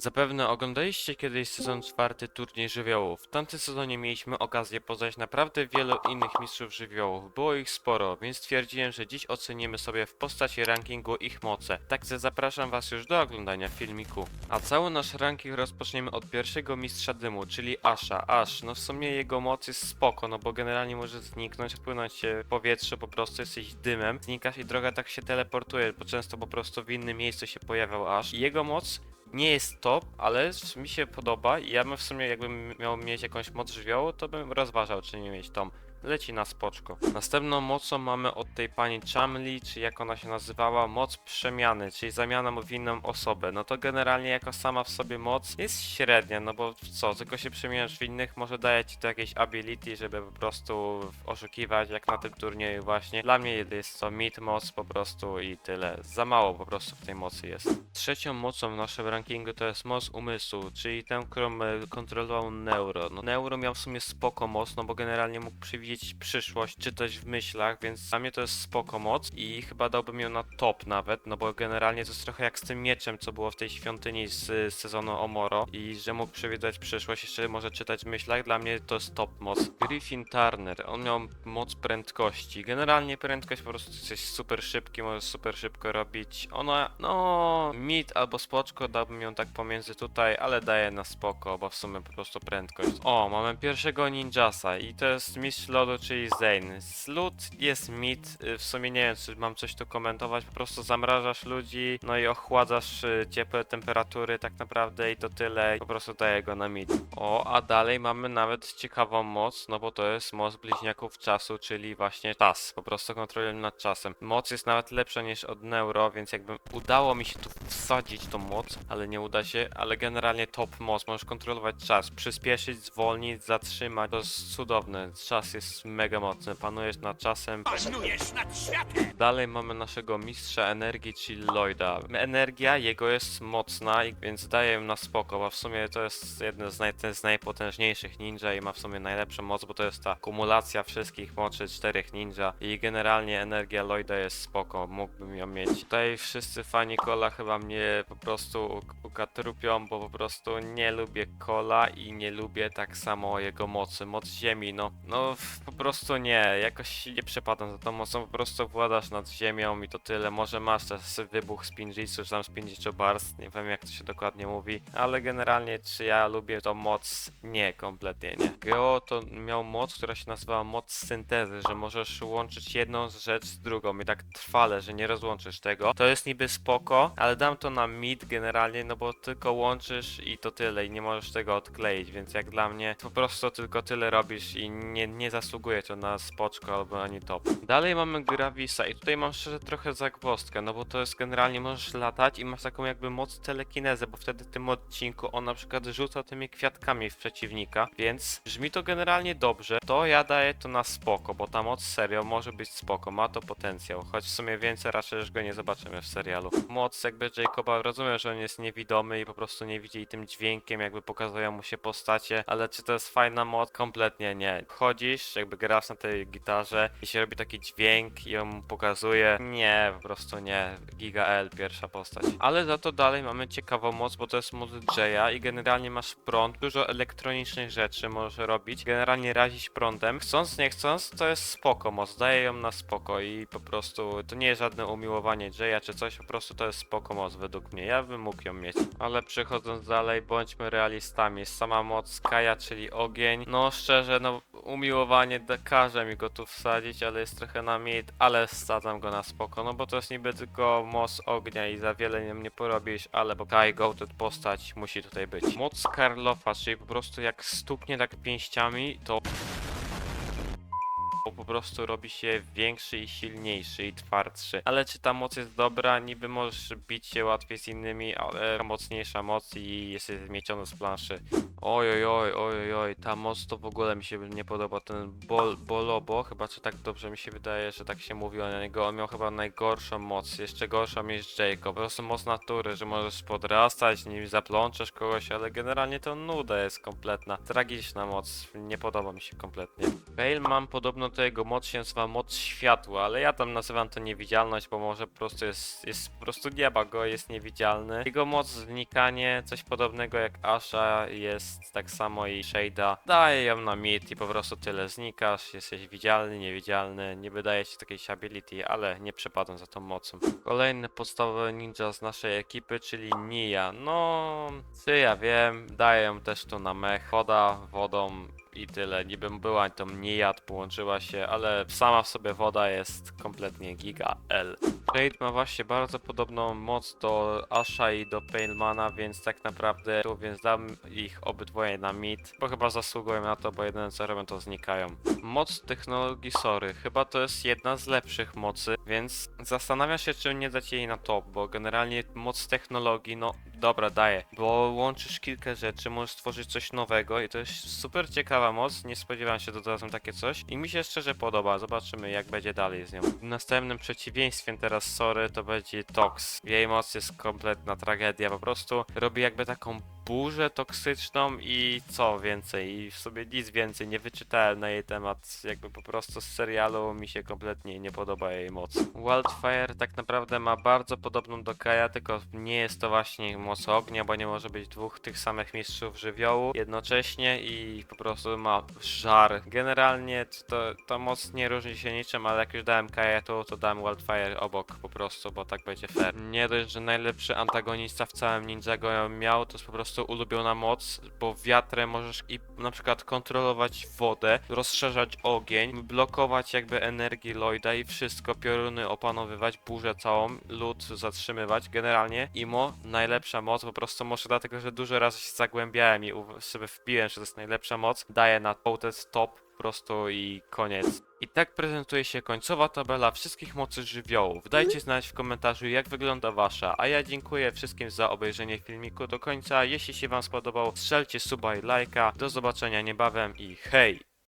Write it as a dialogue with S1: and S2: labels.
S1: Zapewne oglądaliście kiedyś sezon czwarty turniej żywiołów. W tamtym sezonie mieliśmy okazję poznać naprawdę wielu innych mistrzów żywiołów. Było ich sporo, więc stwierdziłem, że dziś ocenimy sobie w postaci rankingu ich moce. Także zapraszam was już do oglądania filmiku. A cały nasz ranking rozpoczniemy od pierwszego mistrza dymu, czyli Asha. Ash, no w sumie jego moc jest spoko, no bo generalnie może zniknąć, wpłynąć się w powietrze, po prostu jesteś dymem, znikasz i droga tak się teleportuje, bo często po prostu w innym miejscu się pojawiał Ash. I jego moc nie jest top, ale mi się podoba i ja bym w sumie jakbym miał mieć jakąś moc żywiołu, to bym rozważał czy nie mieć tą. Leci na spoczko. Następną mocą mamy od tej pani Chamli, czy jak ona się nazywała, moc przemiany, czyli zamiana w inną osobę. No to generalnie jako sama w sobie moc jest średnia, no bo co, tylko się przemieniasz w innych, może daje ci to jakieś ability, żeby po prostu oszukiwać, jak na tym turnieju właśnie. Dla mnie jest to mid moc po prostu i tyle. Za mało po prostu w tej mocy jest. Trzecią mocą w naszym rankingu to jest moc umysłu, czyli tę, którą e, kontrolował Neuro. No, Neuro miał w sumie spoko moc, no bo generalnie mógł przewidzieć przyszłość, czytać w myślach, więc dla mnie to jest spoko moc i chyba dałbym ją na top nawet, no bo generalnie to jest trochę jak z tym mieczem, co było w tej świątyni z, sezonu Omoro i że mógł przewidywać przyszłość, jeszcze może czytać w myślach, dla mnie to jest top moc. Griffin Turner, on miał moc prędkości. Generalnie prędkość po prostu jesteś super szybki, możesz super szybko robić. Ona, no, mid albo spoczko, dałbym ją tak pomiędzy tutaj, ale daje na spoko, bo w sumie po prostu prędkość. O, mamy pierwszego ninjasa i to jest mistrz lodu, czyli Zane. Lód jest mid, y, w sumie nie wiem, czy mam coś tu komentować, po prostu zamrażasz ludzi, no i ochładzasz y, ciepłe temperatury tak naprawdę i to tyle, po prostu daje go na mid. O, a dalej mamy nawet ciekawą moc, no bo to jest moc bliźniaków czasu, czyli właśnie czas, po prostu kontrolę nad czasem. Moc jest nawet lepsza niż od Neuro, więc jakby udało mi się tu wsadzić tą moc, ale nie uda się, ale generalnie top moc, możesz kontrolować czas, przyspieszyć, zwolnić, zatrzymać, to jest cudowne, czas jest mega mocny, panujesz nad czasem,
S2: Panujesz nad światem!
S1: Dalej mamy naszego mistrza energii, czyli Lloyda. Energia jego jest mocna, i- więc daje na spoko, bo w sumie to jest jeden z, naj, z najpotężniejszych ninja i ma w sumie najlepszą moc, bo to jest ta kumulacja wszystkich mocy czterech ninja i generalnie energia Lloyda jest spoko, mógłbym ją mieć. Tutaj wszyscy fani Kola chyba mnie po prostu uk- ukatrupią, bo po prostu nie lubię Kola i nie lubię tak samo jego mocy. Moc ziemi, no, no po prostu nie, jakoś nie przepadam za tą mocą, po prostu władasz nad ziemią i to tyle. Może masz też wybuch z Pinjitsu, czy tam z Pinjitsu Burst, nie wiem jak to się dokładnie mówi, ale generalnie czy ja lubię tą moc? Nie, kompletnie nie. Geo to miał moc, która się nazywała moc syntezy, że możesz łączyć jedną rzecz z drugą i tak trwale, że nie rozłączysz tego. To jest niby spoko, ale dam to na mid generalnie, no bo tylko łączysz i to tyle i nie możesz tego odkleić, więc jak dla mnie po prostu tylko tyle robisz i nie, nie zasługuje to na spoczko albo ani top. Dalej mamy Gravisa i tutaj mam szczerze trochę zagwozdkę, no bo to jest generalnie możesz latać i masz taką jakby moc telekinezę, bo wtedy w tym odcinku on na przykład rzuca tymi kwiatkami w przeciwnika, więc brzmi to generalnie dobrze. To ja daję to na spoko, bo ta moc serio może być spoko, ma to potencjał, choć w sumie więcej raczej już go nie zobaczymy w serialu. Moc jakby Jacoba, rozumiem, że on jest niewidomy i po prostu nie widzi i tym dźwiękiem jakby pokazują mu się postacie, ale czy to jest fajna moc? Kompletnie nie. Jakby grasz na tej gitarze i się robi taki dźwięk i on pokazuje. Nie, po prostu nie. Giga L, pierwsza postać. Ale za to dalej mamy ciekawą moc, bo to jest moc Jaya i generalnie masz prąd, dużo elektronicznych rzeczy możesz robić, generalnie razić prądem. Chcąc, nie chcąc, to jest spoko moc, daje ją na spoko i po prostu to nie jest żadne umiłowanie Jaya czy coś, po prostu to jest spoko moc według mnie. Ja bym mógł ją mieć. Ale przechodząc dalej, bądźmy realistami. Sama moc Kaja, czyli ogień. No szczerze, no umiłowanie da- każe mi go tu wsadzić, ale jest trochę na mid, ale wsadzam go na spoko, no bo to jest niby tylko moc ognia i za wiele nim nie porobisz, ale bo Kai Goated postać musi tutaj być. Moc Karlofa, czyli po prostu jak stuknie tak pięściami, to prostu robi się większy i silniejszy i twardszy. Ale czy ta moc jest dobra? Niby możesz bić się łatwiej z innymi, ale mocniejsza moc i jesteś zmieciony z planszy. Oj, oj, oj, oj, ta moc to w ogóle mi się nie podoba. Ten bol, Bolobo, chyba czy tak dobrze mi się wydaje, że tak się mówi o niego. On miał chyba najgorszą moc, jeszcze gorszą niż Jacob. Po prostu moc natury, że możesz podrastać, nim zaplączesz kogoś, ale generalnie to nuda jest kompletna. Tragiczna moc, nie podoba mi się kompletnie. Bale mam podobno do jego moc się nazywa moc światła, ale ja tam nazywam to niewidzialność, bo może po prostu jest, jest po prostu nieba go, jest niewidzialny. Jego moc znikanie, coś podobnego jak Asha jest tak samo i Shade'a. Daje ją na mid i po prostu tyle znikasz, jesteś widzialny, niewidzialny, nie wydaje ci takiej ability, ale nie przepadam za tą mocą. Kolejny podstawowy ninja z naszej ekipy, czyli Nia. No, ty ja wiem, daję ją też tu na mech, woda, wodą i tyle. Niby była to Niad, połączyła się, ale sama w sobie woda jest kompletnie giga L. Shade ma właśnie bardzo podobną moc do Asha i do Palemana, więc tak naprawdę tu więc dam ich obydwoje na mid, bo chyba zasługują na to, bo jedyne co robią to znikają. Moc technologii Sory, chyba to jest jedna z lepszych mocy, więc zastanawiam się czy nie dać jej na top, bo generalnie moc technologii, no dobra daje, bo łączysz kilka rzeczy, możesz stworzyć coś nowego i to jest super ciekawa moc, nie spodziewałem się, że dodadzą takie coś i mi się szczerze podoba, zobaczymy jak będzie dalej z nią. Następnym przeciwieństwem teraz Sory to będzie Tox. Jej moc jest kompletna tragedia, po prostu robi jakby taką burzę toksyczną i co więcej, i w sobie nic więcej nie wyczytałem na jej temat, jakby po prostu z serialu mi się kompletnie nie podoba jej moc. Wildfire tak naprawdę ma bardzo podobną do Kaja, tylko nie jest to właśnie moc ognia, bo nie może być dwóch tych samych mistrzów żywiołu jednocześnie i po prostu ma żar. Generalnie to, ta moc nie różni się niczym, ale jak już dałem Kaja, to, to dałem Wildfire obok po prostu, bo tak będzie fair. Nie dość, że najlepszy antagonista w całym Ninjago miał, to jest po prostu ulubiona moc, bo wiatrem możesz i na przykład kontrolować wodę, rozszerzać ogień, blokować jakby energię Lloyda i wszystko, pioruny opanowywać, burzę całą, lód zatrzymywać. Generalnie Imo, najlepsza moc, po prostu może dlatego, że dużo razy się zagłębiałem i sobie wbiłem, że to jest najlepsza moc, daję na połtet top prostu i koniec. I tak prezentuje się końcowa tabela wszystkich mocy żywiołów. Dajcie znać w komentarzu jak wygląda wasza, a ja dziękuję wszystkim za obejrzenie filmiku do końca. Jeśli się wam spodobał, strzelcie suba i lajka. Do zobaczenia niebawem i hej!